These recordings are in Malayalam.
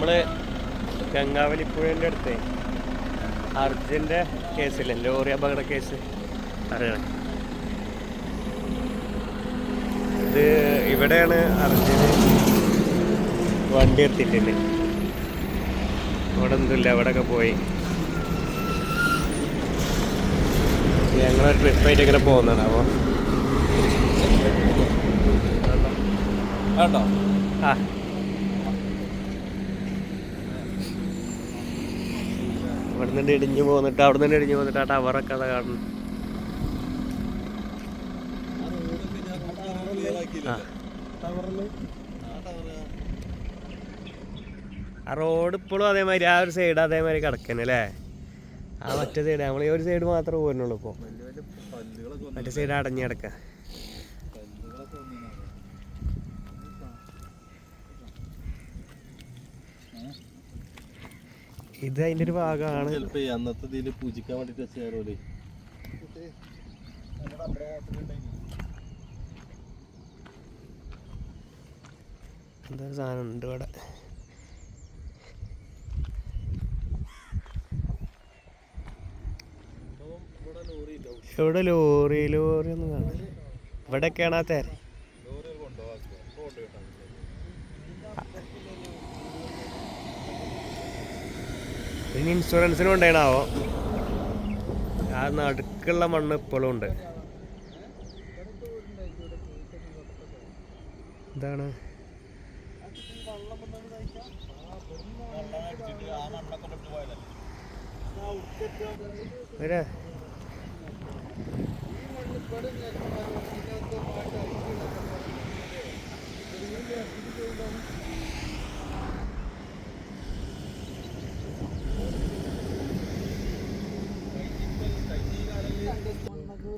നമ്മൾ ഗംഗാവലിപ്പുഴന്റെ അടുത്ത്. അർജുന്റെ കേസില്ലേ? ലോറി അപകട കേസ്. അറിയണം ഇത് ഇവിടെയാണ് അർജുന് വണ്ടി എത്തിയിട്ടുണ്ട് അവിടെ ഒന്നുമില്ല അവിടെയൊക്കെ പോയി. ഞങ്ങളൊരു ട്രിപ്പായിട്ട് ഇങ്ങനെ പോകുന്നതാണ് അപ്പോൾ. കേട്ടോ ആ. ഇവിടെ നിന്ന് ഇടിഞ്ഞു പോന്നിട്ട് അവിടെ നിന്ന് ഇടിഞ്ഞു പോന്നിട്ട് ആ ടവറൊക്കെ അതാ കാണുന്നു ആ. റോഡ് ഇപ്പോഴും അതേമാതിരി ആ ഒരു സൈഡ് അതേമാതിരി കിടക്കുന്നു അല്ലേ? ആ മറ്റേ സൈഡ് നമ്മൾ ഈ ഒരു സൈഡ് മാത്രമേ പോരുന്നുള്ളൂ ഇപ്പോൾ മറ്റേ സൈഡ് അടഞ്ഞു കിടക്കുക ഇത് അതിന്റെ ഒരു ഭാഗമാണ്. ചിലപ്പോ അന്നത്തെ പൂജിക്കാൻ വേണ്ടിട്ട് എന്താ സാധനം ഉണ്ട് ഇവിടെ. എവിടെ ലോറി ലോറി ഒന്നും കാണില്ല ഇവിടെയൊക്കെയാണ് ആ തേര. ഇനി ഇൻഷുറൻസിന് കൊണ്ടേണാവോ ആ നടുക്കുള്ള മണ്ണ് ഇപ്പോഴും ഉണ്ട്. എന്താണ് വരാ.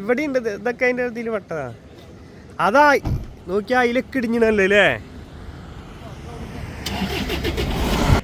ഇവിടെ ഉണ്ട് ഇതൊക്കെ അതിന്റെ ഇതിൽ പെട്ടതാ. അതാ നോക്കിയാ അതിലൊക്കെ ഇടിഞ്ഞണല്ലോ അല്ലേ?